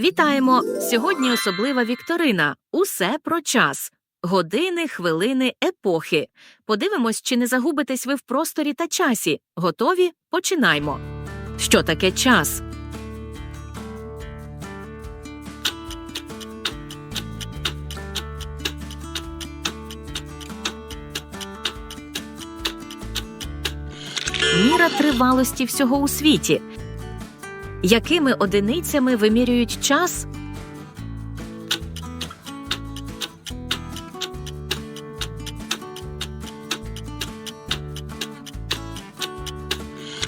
Вітаємо! Сьогодні особлива вікторина. Усе про час. Години, хвилини, епохи. Подивимось, чи не загубитесь ви в просторі та часі. Готові? Починаймо. Що таке час? Міра тривалості всього у світі. Якими одиницями вимірюють час?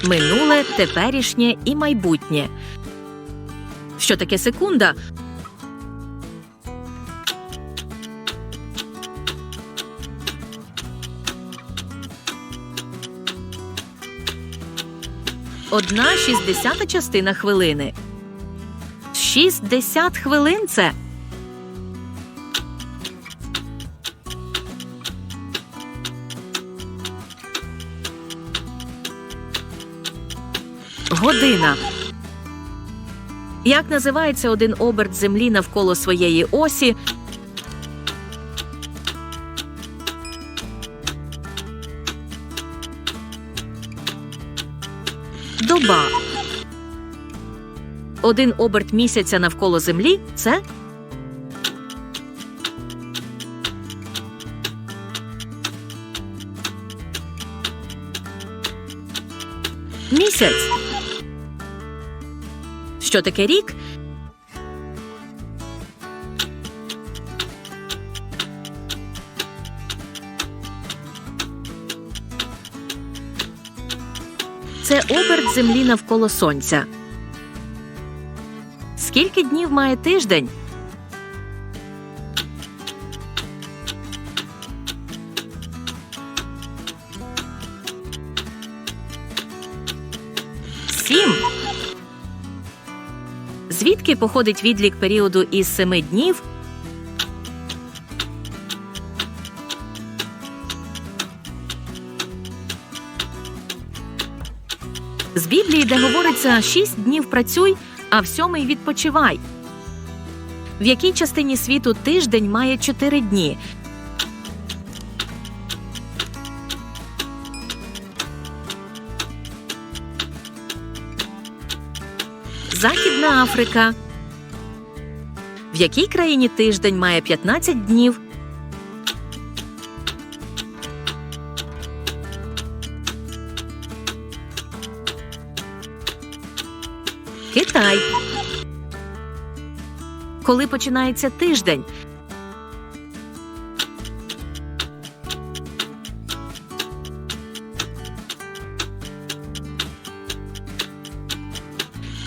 Минуле, теперішнє і майбутнє. Що таке секунда? Одна шістдесята частина хвилини. Шістдесят хвилин це. Година. Як називається один оберт Землі навколо своєї осі? Доба. Один оберт місяця навколо Землі це місяць. Що таке рік? Це оберт Землі навколо Сонця. Скільки днів має тиждень? Сім. Звідки походить відлік періоду із семи днів? З Біблії, де говориться шість днів працюй, а в сьомий відпочивай. В якій частині світу тиждень має чотири дні? Західна Африка. В якій країні тиждень має 15 днів? Китай. Коли починається тиждень?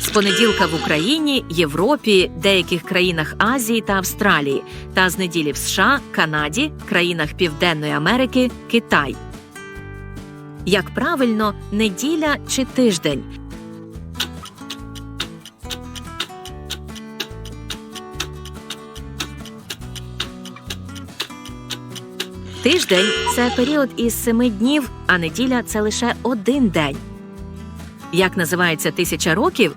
З понеділка в Україні, Європі, деяких країнах Азії та Австралії, та з неділі в США, Канаді, країнах Південної Америки, Китай. Як правильно, неділя чи тиждень? Тиждень це період із семи днів, а неділя це лише один день. Як називається тисяча років?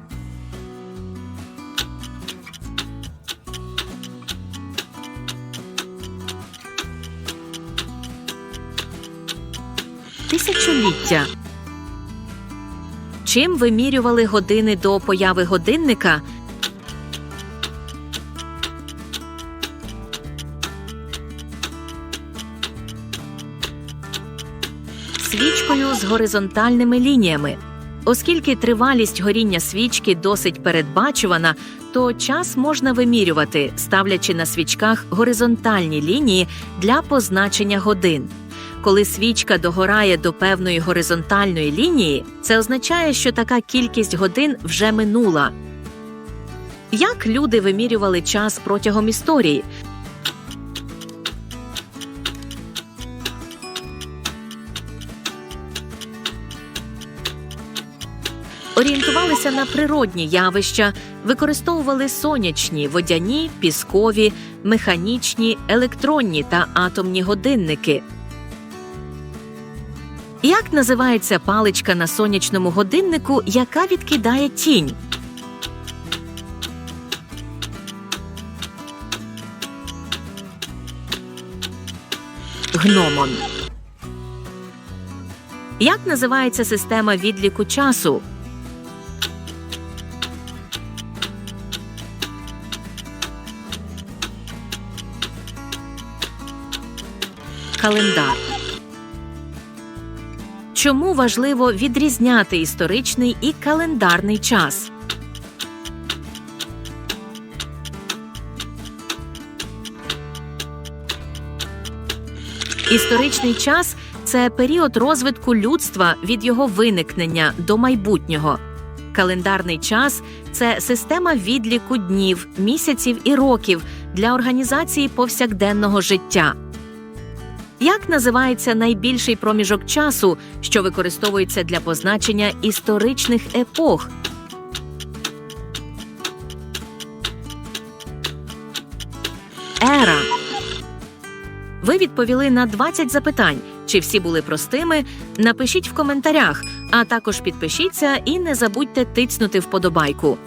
Тисячоліття. Чим вимірювали години до появи годинника? Свічкою з горизонтальними лініями. Оскільки тривалість горіння свічки досить передбачувана, то час можна вимірювати, ставлячи на свічках горизонтальні лінії для позначення годин. Коли свічка догорає до певної горизонтальної лінії, це означає, що така кількість годин вже минула. Як люди вимірювали час протягом історії? орієнтувалися на природні явища, використовували сонячні, водяні, піскові, механічні, електронні та атомні годинники. Як називається паличка на сонячному годиннику, яка відкидає тінь? Гномон. Як називається система відліку часу? Календар. Чому важливо відрізняти історичний і календарний час? Історичний час це період розвитку людства від його виникнення до майбутнього. Календарний час це система відліку днів, місяців і років для організації повсякденного життя. Як називається найбільший проміжок часу, що використовується для позначення історичних епох? Ера. Ви відповіли на 20 запитань. Чи всі були простими? Напишіть в коментарях, а також підпишіться і не забудьте тицнути вподобайку.